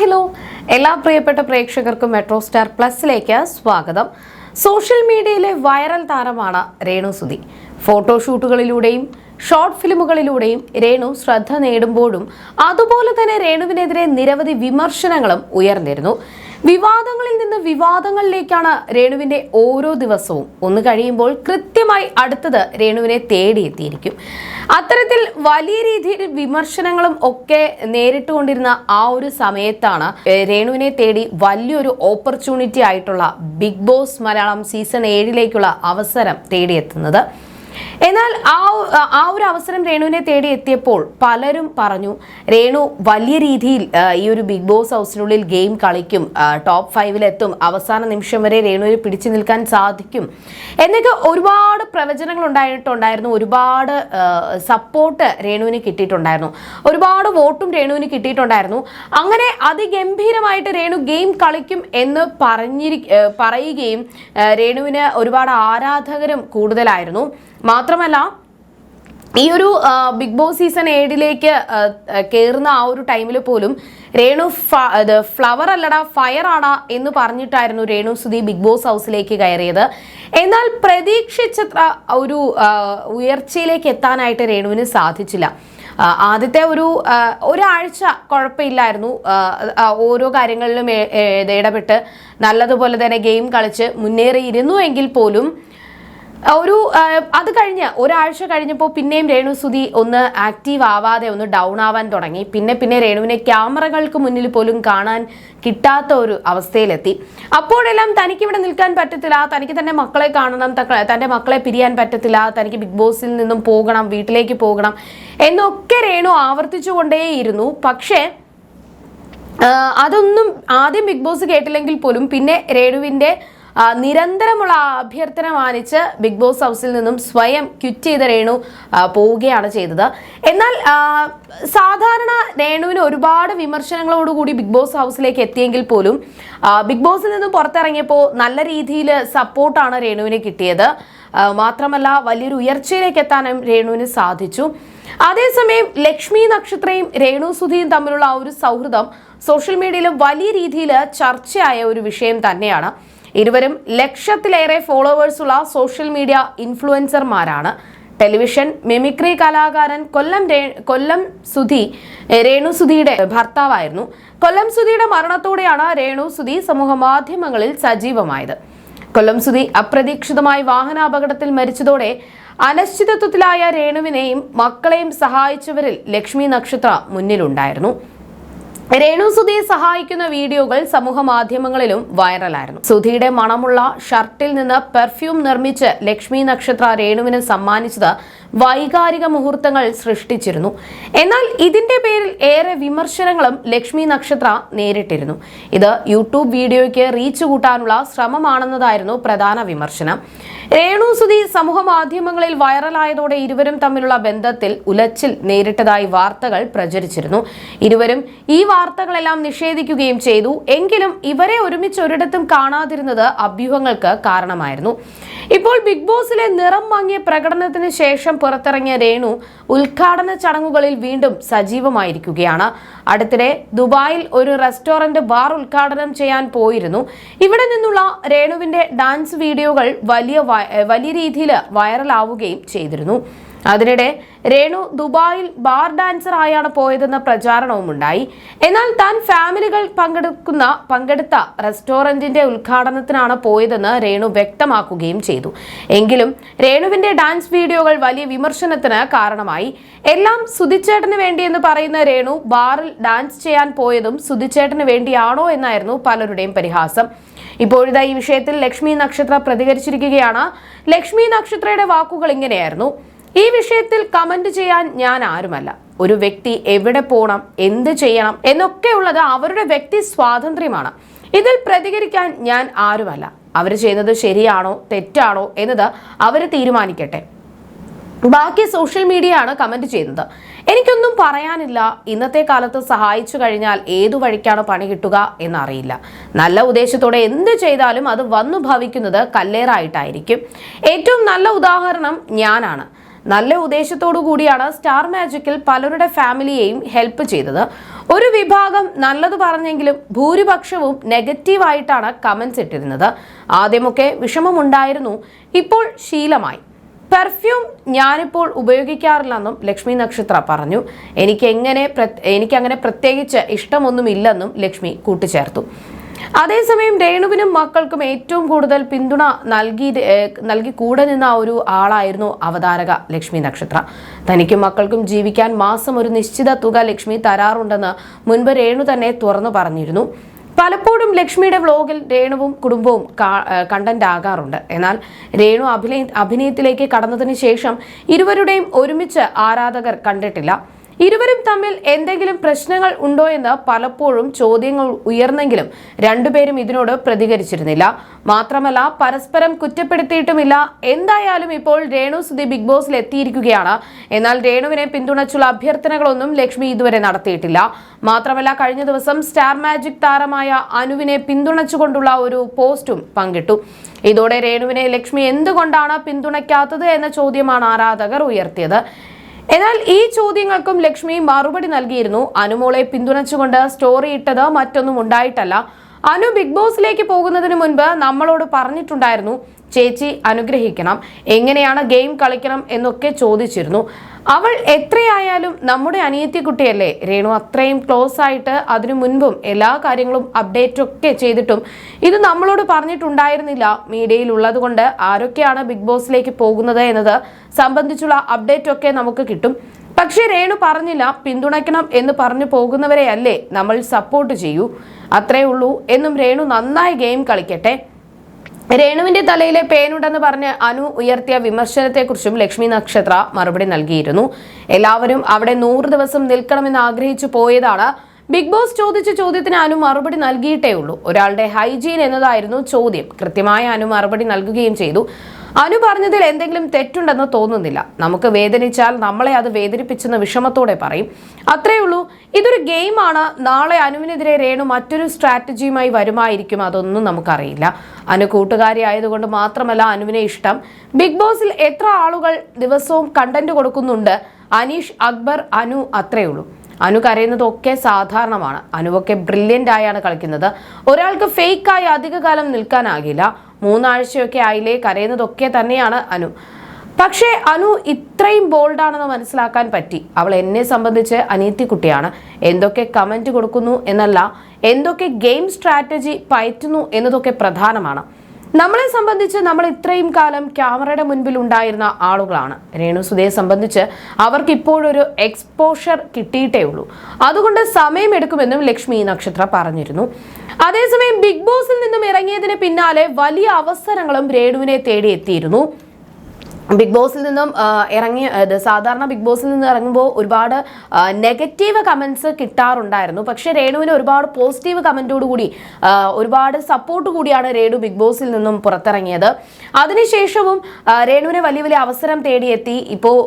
Hello. എല്ലാ പ്രിയപ്പെട്ട പ്രേക്ഷകർക്കും മെട്രോ സ്റ്റാർ പ്ലസിലേക്ക് സ്വാഗതം. സോഷ്യൽ മീഡിയയിലെ വൈറൽ താരമാണ് രേണു സുധി. ഫോട്ടോഷൂട്ടുകളിലൂടെയും ഷോർട്ട് ഫിലിമുകളിലൂടെയും രേണു ശ്രദ്ധ നേടുമ്പോഴും അതുപോലെ തന്നെ രേണുവിനെതിരെ നിരവധി വിമർശനങ്ങളും ഉയർന്നിരുന്നു. വിവാദങ്ങളിൽ നിന്ന് വിവാദങ്ങളിലേക്കാണ് രേണുവിന്റെ ഓരോ ദിവസവും. ഒന്ന് കഴിയുമ്പോൾ കൃത്യമായി അടുത്തത് രേണുവിനെ തേടിയെത്തിയിരിക്കും അത്തരത്തിൽ വലിയ രീതിയിൽ വിമർശനങ്ങളും ഒക്കെ നേരിട്ടുകൊണ്ടിരുന്ന ആ ഒരു സമയത്താണ് രേണുവിനെ തേടി വലിയൊരു ഓപ്പർച്യൂണിറ്റി ആയിട്ടുള്ള ബിഗ് ബോസ് മലയാളം സീസൺ ഏഴിലേക്കുള്ള അവസരം തേടിയെത്തുന്നത്. എന്നാൽ ആ ആ ഒരു അവസരം രേണുവിനെ തേടി എത്തിയപ്പോൾ പലരും പറഞ്ഞു രേണു വലിയ രീതിയിൽ ഈ ഒരു ബിഗ് ബോസ് ഹൗസിനുള്ളിൽ ഗെയിം കളിക്കും ടോപ്പ് ഫൈവിലെത്തും അവസാന നിമിഷം വരെ രേണുവിനെ പിടിച്ചു നിൽക്കാൻ സാധിക്കും. എന്നൊക്കെ ഒരുപാട് പ്രവചനങ്ങൾ ഉണ്ടായിട്ടുണ്ടായിരുന്നു ഒരുപാട് സപ്പോർട്ട് രേണുവിന് കിട്ടിയിട്ടുണ്ടായിരുന്നു ഒരുപാട് വോട്ടും രേണുവിന് കിട്ടിയിട്ടുണ്ടായിരുന്നു. അങ്ങനെ അതിഗംഭീരമായിട്ട് രേണു ഗെയിം കളിക്കും എന്ന് പറഞ്ഞിരി പറയുകയും രേണുവിന് ഒരുപാട് ആരാധകരും കൂടുതലായിരുന്നു. മാത്രമല്ല ഈ ഒരു ബിഗ് ബോസ് സീസൺ ഏഴിലേക്ക് കയറുന്ന ആ ഒരു ടൈമിൽ പോലും രേണു ഫ്ലവർ അല്ലടാ ഫയർ ആടാ എന്ന് പറഞ്ഞിട്ടായിരുന്നു രേണു സുധി ബിഗ് ബോസ് ഹൗസിലേക്ക് കയറിയത്. എന്നാൽ പ്രതീക്ഷിച്ചത്ര ഒരു ഉയർച്ചയിലേക്ക് എത്താനായിട്ട് രേണുവിന് സാധിച്ചില്ല. ആദ്യത്തെ ഒരു ഒരാഴ്ച കുഴപ്പമില്ലായിരുന്നു. ഓരോ കാര്യങ്ങളിലും ഇടപെട്ട് നല്ലതുപോലെ തന്നെ ഗെയിം കളിച്ച് മുന്നേറിയിരുന്നു എങ്കിൽ പോലും ഒരു അത് കഴിഞ്ഞ് ഒരാഴ്ച കഴിഞ്ഞപ്പോൾ പിന്നെയും രേണു സുധി ഒന്ന് ആക്റ്റീവ് ആവാതെ ഒന്ന് ഡൗൺ ആവാൻ തുടങ്ങി. പിന്നെ പിന്നെ രേണുവിനെ ക്യാമറകൾക്ക് മുന്നിൽ പോലും കാണാൻ കിട്ടാത്ത ഒരു അവസ്ഥയിലെത്തി. അപ്പോഴെല്ലാം തനിക്ക് ഇവിടെ നിൽക്കാൻ പറ്റത്തില്ല. തനിക്ക് തന്നെ മക്കളെ കാണണം തന്റെ മക്കളെ പിരിയാൻ പറ്റത്തില്ല. തനിക്ക് ബിഗ് ബോസിൽ നിന്നും പോകണം വീട്ടിലേക്ക് പോകണം എന്നൊക്കെ രേണു ആവർത്തിച്ചുകൊണ്ടേയിരുന്നു. പക്ഷേ അതൊന്നും ആദ്യം ബിഗ് ബോസ് കേട്ടില്ലെങ്കിൽ പോലും പിന്നെ രേണുവിന്റെ ആ, നിരന്തരമുള്ള അഭ്യർത്ഥന മാനിച്ച് ബിഗ് ബോസ് ഹൗസിൽ നിന്നും സ്വയം ക്വിറ്റ് ചെയ്ത രേണു പോവുകയാണ് ചെയ്തത്. എന്നാൽ സാധാരണ രേണുവിന് ഒരുപാട് വിമർശനങ്ങളോടുകൂടി ബിഗ് ബോസ് ഹൗസിലേക്ക് എത്തിയെങ്കിൽ പോലും ബിഗ് ബോസിൽ നിന്നും പുറത്തിറങ്ങിയപ്പോൾ നല്ല രീതിയിൽ സപ്പോർട്ടാണ് രേണുവിന് കിട്ടിയത്. മാത്രമല്ല വലിയൊരു ഉയർച്ചയിലേക്ക് എത്താനും രേണുവിന് സാധിച്ചു. അതേസമയം ലക്ഷ്മി നക്ഷത്രയും രേണു സുധിയും തമ്മിലുള്ള ആ ഒരു സൗഹൃദം സോഷ്യൽ മീഡിയയിൽ വലിയ രീതിയിൽ ചർച്ചയായ ഒരു വിഷയം തന്നെയാണ്. ഇരുവരും ലക്ഷത്തിലേറെ ഫോളോവേഴ്സുള്ള സോഷ്യൽ മീഡിയ ഇൻഫ്ലുവൻസർമാരാണ്. ടെലിവിഷൻ മിമിക്രി കലാകാരൻ കൊല്ലം കൊല്ലം സുധി രേണു സുധിയുടെ ഭർത്താവായിരുന്നു. കൊല്ലം സുധിയുടെ മരണത്തോടെയാണ് രേണു സുധി സമൂഹ മാധ്യമങ്ങളിൽ സജീവമായത്. കൊല്ലം സുധി അപ്രതീക്ഷിതമായി വാഹനാപകടത്തിൽ മരിച്ചതോടെ അനിശ്ചിതത്വത്തിലായ രേണുവിനെയും മക്കളെയും സഹായിച്ചവരിൽ ലക്ഷ്മി നക്ഷത്ര മുന്നിലുണ്ടായിരുന്നു. രേണു സുധിയെ സഹായിക്കുന്ന വീഡിയോകൾ സമൂഹ മാധ്യമങ്ങളിലും വൈറലായിരുന്നു. സുധിയുടെ മണമുള്ള ഷർട്ടിൽ നിന്ന് പെർഫ്യൂം നിർമ്മിച്ച് ലക്ഷ്മി നക്ഷത്ര രേണുവിന് സമ്മാനിച്ചത് വൈകാരിക മുഹൂർത്തങ്ങൾ സൃഷ്ടിച്ചിരുന്നു. എന്നാൽ ഇതിന്റെ പേരിൽ ഏറെ വിമർശനങ്ങളും ലക്ഷ്മി നക്ഷത്ര നേരിട്ടിരുന്നു. ഇത് യൂട്യൂബ് വീഡിയോയ്ക്ക് റീച്ച് കൂട്ടാനുള്ള ശ്രമമാണെന്നതായിരുന്നു പ്രധാന വിമർശനം. രേണു സുധി സമൂഹ മാധ്യമങ്ങളിൽ വൈറലായതോടെ ഇരുവരും തമ്മിലുള്ള ബന്ധത്തിൽ ഉലച്ചിൽ നേരിട്ടതായി വാർത്തകൾ പ്രചരിച്ചിരുന്നു. ഇരുവരും ഈ വാർത്തകളെല്ലാം നിഷേധിക്കുകയും ചെയ്തു. എങ്കിലും ഇവരെ ഒരുമിച്ച് ഒരിടത്തും കാണാതിരുന്നത് അഭ്യൂഹങ്ങൾക്ക് കാരണമായിരുന്നു. ഇപ്പോൾ ബിഗ് ബോസിലെ നിറം മങ്ങിയ പ്രകടനത്തിന് ശേഷം പുറത്തിറങ്ങിയ രേണു ഉദ്ഘാടന ചടങ്ങുകളിൽ വീണ്ടും സജീവമായിരിക്കുകയാണ്. അടുത്തിടെ ദുബായിൽ ഒരു റെസ്റ്റോറന്റ് ബാർ ഉദ്ഘാടനം ചെയ്യാൻ പോയിരുന്നു. ഇവിടെ നിന്നുള്ള രേണുവിന്റെ ഡാൻസ് വീഡിയോകൾ വലിയ വലിയ രീതിയിൽ വൈറലാവുകയും ചെയ്തിരുന്നു. അതിനിടെ രേണു ദുബായിൽ ബാർ ഡാൻസർ ആയാണ് പോയതെന്ന പ്രചാരണവും ഉണ്ടായി. എന്നാൽ താൻ ഫാമിലികൾ പങ്കെടുക്കുന്ന പങ്കെടുത്ത റെസ്റ്റോറന്റിന്റെ ഉദ്ഘാടനത്തിനാണ് പോയതെന്ന് രേണു വ്യക്തമാക്കുകയും ചെയ്തു. എങ്കിലും രേണുവിന്റെ ഡാൻസ് വീഡിയോകൾ വലിയ വിമർശനത്തിന് കാരണമായി. എല്ലാം സുധിച്ചേട്ടന് വേണ്ടിയെന്ന് പറയുന്ന രേണു ബാറിൽ ഡാൻസ് ചെയ്യാൻ പോയതും സുധിച്ചേട്ടന് വേണ്ടിയാണോ എന്നായിരുന്നു പലരുടെയും പരിഹാസം. ഇപ്പോഴത്തെ ഈ വിഷയത്തിൽ ലക്ഷ്മി നക്ഷത്ര പ്രതികരിച്ചിരിക്കുകയാണ്. ലക്ഷ്മി നക്ഷത്രയുടെ വാക്കുകൾ ഇങ്ങനെയായിരുന്നു. ഈ വിഷയത്തിൽ കമന്റ് ചെയ്യാൻ ഞാൻ ആരുമല്ല. ഒരു വ്യക്തി എവിടെ പോകണം എന്ത് ചെയ്യണം എന്നൊക്കെയുള്ളത് അവരുടെ വ്യക്തി സ്വാതന്ത്ര്യമാണ്. ഇതിൽ പ്രതികരിക്കാൻ ഞാൻ ആരുമല്ല. അവർ ചെയ്യുന്നത് ശരിയാണോ തെറ്റാണോ എന്നത് അവർ തീരുമാനിക്കട്ടെ. ബാക്കി സോഷ്യൽ മീഡിയ ആണ് കമന്റ് ചെയ്യുന്നത്. എനിക്കൊന്നും പറയാനില്ല. ഇന്നത്തെ കാലത്ത് സഹായിച്ചു കഴിഞ്ഞാൽ ഏതു വഴിക്കാണ് പണി കിട്ടുക എന്നറിയില്ല. നല്ല ഉദ്ദേശത്തോടെ എന്ത് ചെയ്താലും അത് വന്നു ഭവിക്കുന്നത് കല്ലേറായിട്ടായിരിക്കും. ഏറ്റവും നല്ല ഉദാഹരണം ഞാനാണ്. നല്ല ഉദ്ദേശത്തോടു കൂടിയാണ് സ്റ്റാർ മാജിക്കിൽ പലരുടെ ഫാമിലിയെയും ഹെൽപ്പ് ചെയ്തത്. ഒരു വിഭാഗം നല്ലത് പറഞ്ഞെങ്കിലും ഭൂരിപക്ഷവും നെഗറ്റീവായിട്ടാണ് കമന്റ്സ് ഇട്ടിരുന്നത്. ആദ്യമൊക്കെ വിഷമമുണ്ടായിരുന്നു ഇപ്പോൾ ശീലമായി. പെർഫ്യൂം ഞാനിപ്പോൾ ഉപയോഗിക്കാറില്ലെന്നും ലക്ഷ്മി നക്ഷത്ര പറഞ്ഞു. എനിക്കെങ്ങനെ എനിക്കങ്ങനെ പ്രത്യേകിച്ച് ഇഷ്ടമൊന്നുമില്ലെന്നും ലക്ഷ്മി കൂട്ടിച്ചേർത്തു. അതേസമയം രേണുവിനും മക്കൾക്കും ഏറ്റവും കൂടുതൽ പിന്തുണ നൽകി നൽകി കൂടെ നിന്ന ഒരു ആളായിരുന്നു അവതാരക ലക്ഷ്മി നക്ഷത്ര. തനിക്കും മക്കൾക്കും ജീവിക്കാൻ മാസം ഒരു നിശ്ചിത തുക ലക്ഷ്മി തരാറുണ്ടെന്ന് മുൻപ് രേണു തന്നെ തുറന്നു പറഞ്ഞിരുന്നു. പലപ്പോഴും ലക്ഷ്മിയുടെ വ്ലോഗിൽ രേണുവും കുടുംബവും കണ്ടന്റ് ആകാറുണ്ട്. എന്നാൽ രേണു അഭിനയ അഭിനയത്തിലേക്ക് കടന്നതിന് ശേഷം ഇരുവരുടെയും ഒരുമിച്ച് ആരാധകർ കണ്ടിട്ടില്ല. ഇരുവരും തമ്മിൽ എന്തെങ്കിലും പ്രശ്നങ്ങൾ ഉണ്ടോ എന്ന് പലപ്പോഴും ചോദ്യങ്ങൾ ഉയർന്നെങ്കിലും രണ്ടുപേരും ഇതിനോട് പ്രതികരിച്ചിരുന്നില്ല. മാത്രമല്ല പരസ്പരം കുറ്റപ്പെടുത്തിയിട്ടുമില്ല. എന്തായാലും ഇപ്പോൾ രേണു സുധി ബിഗ് ബോസിൽ എത്തിയിരിക്കുകയാണ്. എന്നാൽ രേണുവിനെ പിന്തുണച്ചുള്ള അഭ്യർത്ഥനകളൊന്നും ലക്ഷ്മി ഇതുവരെ നടത്തിയിട്ടില്ല. മാത്രമല്ല കഴിഞ്ഞ ദിവസം സ്റ്റാർ മാജിക് താരമായ അനുവിനെ പിന്തുണച്ചുകൊണ്ടുള്ള ഒരു പോസ്റ്റും പങ്കിട്ടു. ഇതോടെ രേണുവിനെ ലക്ഷ്മി എന്തുകൊണ്ടാണ് പിന്തുണയ്ക്കാത്തത് എന്ന ചോദ്യമാണ് ആരാധകർ ഉയർത്തിയത്. എന്നാൽ ഈ ചോദ്യങ്ങൾക്കും ലക്ഷ്മി മറുപടി നൽകിയിരുന്നു. അനുമോളെ പിന്തുണച്ചുകൊണ്ട് സ്റ്റോറി ഇട്ടത് മറ്റൊന്നും ഉണ്ടായിട്ടല്ല. അനു ബിഗ് ബോസിലേക്ക് പോകുന്നതിന് മുൻപ് നമ്മളോട് പറഞ്ഞിട്ടുണ്ടായിരുന്നു ചേച്ചി അനുഗ്രഹിക്കണം. എങ്ങനെയാണ് ഗെയിം കളിക്കണം എന്നൊക്കെ ചോദിച്ചിരുന്നു. അവൾ എത്രയായാലും നമ്മുടെ അനിയത്തി കുട്ടിയല്ലേ രേണു അത്രയും ക്ലോസ് ആയിട്ട് അതിനു മുൻപും എല്ലാ കാര്യങ്ങളും അപ്ഡേറ്റ് ഒക്കെ ചെയ്തിട്ടും ഇത് നമ്മളോട് പറഞ്ഞിട്ടുണ്ടായിരുന്നില്ല. മീഡിയയിൽ ഉള്ളതുകൊണ്ട് ആരൊക്കെയാണ് ബിഗ് ബോസിലേക്ക് പോകുന്നത് എന്നത് സംബന്ധിച്ചുള്ള അപ്ഡേറ്റ് ഒക്കെ നമുക്ക് കിട്ടും. പക്ഷേ രേണു പറഞ്ഞില്ല പിന്തുണയ്ക്കണം എന്ന് പറഞ്ഞു പോകുന്നവരെയല്ലേ നമ്മൾ സപ്പോർട്ട് ചെയ്യൂ. അത്രേ ഉള്ളൂ. എന്നും രേണു നന്നായി ഗെയിം കളിക്കട്ടെ. രേണുവിന്റെ തലയിലെ പേനുണ്ടെന്ന് പറഞ്ഞ് അനു ഉയർത്തിയ വിമർശനത്തെക്കുറിച്ചും ലക്ഷ്മി നക്ഷത്ര മറുപടി നൽകിയിരുന്നു. എല്ലാവരും അവിടെ നൂറ് ദിവസം നിൽക്കണമെന്ന് ആഗ്രഹിച്ചു പോയതാണ്. ബിഗ് ബോസ് ചോദിച്ച ചോദ്യത്തിന് അനു മറുപടി നൽകിയിട്ടേ ഉള്ളൂ. ഒരാളുടെ ഹൈജീൻ എന്നതായിരുന്നു ചോദ്യം. കൃത്യമായ അനു മറുപടി നൽകുകയും ചെയ്തു. അനു പറഞ്ഞതിൽ എന്തെങ്കിലും തെറ്റുണ്ടെന്ന് തോന്നുന്നില്ല. നമുക്ക് വേദനിച്ചാൽ നമ്മളെ അത് വേദനിപ്പിച്ചെന്ന് വിഷമത്തോടെ പറയും. അത്രേ ഉള്ളൂ. ഇതൊരു ഗെയിമാണ്. നാളെ അനുവിനെതിരെ രേണു മറ്റൊരു സ്ട്രാറ്റജിയുമായി വരുമായിരിക്കും അതൊന്നും നമുക്കറിയില്ല. അനു കൂട്ടുകാരി ആയതുകൊണ്ട് മാത്രമല്ല അനുവിനെ ഇഷ്ടം. ബിഗ് ബോസിൽ എത്ര ആളുകൾ ദിവസവും കണ്ടന്റ് കൊടുക്കുന്നുണ്ട്? അനീഷ് അക്ബർ അനു അത്രേ ഉള്ളൂ. അനു കരയുന്നതൊക്കെ സാധാരണമാണ്. അനുവൊക്കെ ബ്രില്യന്റ് ആയാണ് കളിക്കുന്നത്. ഒരാൾക്ക് ഫേക്കായി അധികകാലം നിൽക്കാനാകില്ല. മൂന്നാഴ്ചയൊക്കെ ആയില്ലേ? കരയുന്നതൊക്കെ തന്നെയാണ് അനു. പക്ഷേ അനു ഇത്രയും ബോൾഡാണെന്ന് മനസ്സിലാക്കാൻ പറ്റി. അവൾ എന്നെ സംബന്ധിച്ച് അനീത്തി കുട്ടിയാണ് എന്തൊക്കെ കമന്റ് കൊടുക്കുന്നു എന്നല്ല എന്തൊക്കെ ഗെയിം സ്ട്രാറ്റജി പയറ്റുന്നു എന്നതൊക്കെ പ്രധാനമാണ്. നമ്മളെ സംബന്ധിച്ച് നമ്മൾ ഇത്രയും കാലം ക്യാമറയുടെ മുൻപിൽ ഉണ്ടായിരുന്ന ആളുകളാണ്. രേണു സുധയെ സംബന്ധിച്ച് അവർക്ക് ഇപ്പോഴൊരു എക്സ്പോഷർ കിട്ടിയിട്ടേ ഉള്ളൂ. അതുകൊണ്ട് സമയമെടുക്കുമെന്നും ലക്ഷ്മി നക്ഷത്ര പറഞ്ഞിരുന്നു. അതേസമയം ബിഗ് ബോസിൽ നിന്നും ഇറങ്ങിയതിന് പിന്നാലെ വലിയ അവസരങ്ങളും രേണുവിനെ തേടിയെത്തിയിരുന്നു ബിഗ് ബോസിൽ നിന്നും ഇറങ്ങി സാധാരണ ബിഗ് ബോസിൽ നിന്ന് ഇറങ്ങുമ്പോൾ ഒരുപാട് നെഗറ്റീവ് കമൻസ് കിട്ടാറുണ്ടായിരുന്നു. പക്ഷേ രേണുവിന് ഒരുപാട് പോസിറ്റീവ് കമന്റോടുകൂടി ഒരുപാട് സപ്പോർട്ട് കൂടിയാണ് രേണു ബിഗ് ബോസിൽ നിന്നും പുറത്തിറങ്ങിയത്. അതിനുശേഷവും രേണുവിനെ വലിയ വലിയ അവസരം തേടിയെത്തി. ഇപ്പോൾ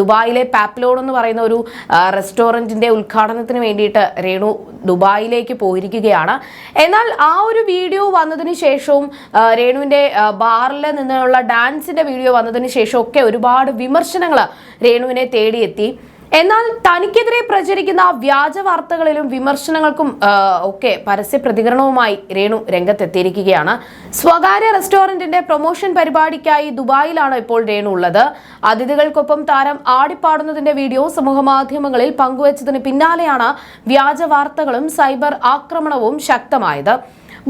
ദുബായിലെ പാപ്ലോൺ എന്ന് പറയുന്ന ഒരു റെസ്റ്റോറന്റിന്റെ ഉദ്ഘാടനത്തിന് വേണ്ടിയിട്ട് രേണു ദുബായിലേക്ക് പോയിരിക്കുകയാണ്. എന്നാൽ ആ ഒരു വീഡിയോ വന്നതിന് ശേഷവും രേണുവിന്റെ ബാറിൽ നിന്നുള്ള ഡാൻസിന്റെ വീഡിയോ വന്നതിന് ശേഷമൊക്കെ ഒരുപാട് വിമർശനങ്ങൾ രേണുവിനെ തേടിയെത്തി. എന്നാൽ തനിക്കെതിരെ പ്രചരിക്കുന്ന വ്യാജ വാർത്തകളിലും വിമർശനങ്ങൾക്കും ഒക്കെ പരസ്യ പ്രതികരണവുമായി രേണു രംഗത്തെത്തിയിരിക്കുകയാണ്. സ്വകാര്യ റെസ്റ്റോറന്റിന്റെ പ്രൊമോഷൻ പരിപാടിക്കായി ദുബായിലാണ് ഇപ്പോൾ രേണു ഉള്ളത്. അതിഥികൾക്കൊപ്പം താരം ആടിപ്പാടുന്നതിന്റെ വീഡിയോ സമൂഹമാധ്യമങ്ങളിൽ പങ്കുവച്ചതിന് പിന്നാലെയാണ് വ്യാജ വാർത്തകളും സൈബർ ആക്രമണവും ശക്തമായത്.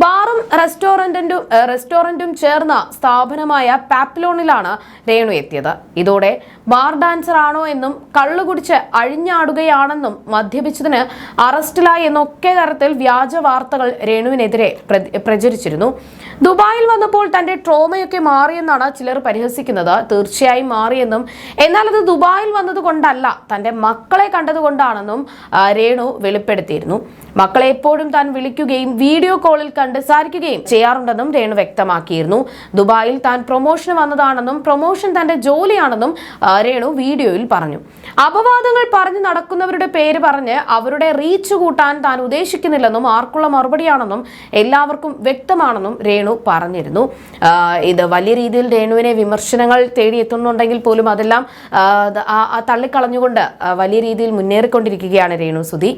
ബാറും റെസ്റ്റോറന്റും റെസ്റ്റോറന്റും ചേർന്ന സ്ഥാപനമായ പാപ്ലോണിലാണ് രേണു എത്തിയത്. ഇതോടെ ബാർ ഡാൻസർ ആണോ എന്നും കള്ളുകുടിച്ച് അഴിഞ്ഞാടുകയാണെന്നും മദ്യപിച്ചതിന് അറസ്റ്റിലായി എന്നൊക്കെ തരത്തിൽ വ്യാജ വാർത്തകൾ രേണുവിനെതിരെ പ്രചരിച്ചിരുന്നു. ദുബായിൽ വന്നപ്പോൾ തന്റെ ട്രോമയൊക്കെ മാറിയെന്നാണ് ചിലർ പരിഹസിക്കുന്നത്. തീർച്ചയായും മാറിയെന്നും എന്നാൽ അത് ദുബായിൽ വന്നതുകൊണ്ടല്ല തന്റെ മക്കളെ കണ്ടതുകൊണ്ടാണെന്നും രേണു വെളിപ്പെടുത്തിയിരുന്നു. മക്കളെ എപ്പോഴും താൻ വിളിക്കുകയും വീഡിയോ കോളിൽ കണ്ട് സംസാരിക്കുകയും ചെയ്യാറുണ്ടെന്നും രേണു വ്യക്തമാക്കിയിരുന്നു. ദുബായിൽ താൻ പ്രൊമോഷന് വന്നതാണെന്നും പ്രൊമോഷൻ തന്റെ ജോലിയാണെന്നും രേണു വീഡിയോയിൽ പറഞ്ഞു. അപവാദങ്ങൾ പറഞ്ഞു നടക്കുന്നവരുടെ പേര് പറഞ്ഞ് അവരുടെ റീച്ച് കൂട്ടാൻ താൻ ഉദ്ദേശിക്കുന്നില്ലെന്നും ആർക്കുള്ള മറുപടിയാണെന്നും എല്ലാവർക്കും വ്യക്തമാണെന്നും രേണു പറഞ്ഞിരുന്നു. ഇത് വലിയ രീതിയിൽ രേണുവിനെ വിമർശനങ്ങൾ തേടിയെത്തുന്നുണ്ടെങ്കിൽ പോലും അതെല്ലാം തള്ളിക്കളഞ്ഞുകൊണ്ട് വലിയ രീതിയിൽ മുന്നേറിക്കൊണ്ടിരിക്കുകയാണ് രേണു സുധി.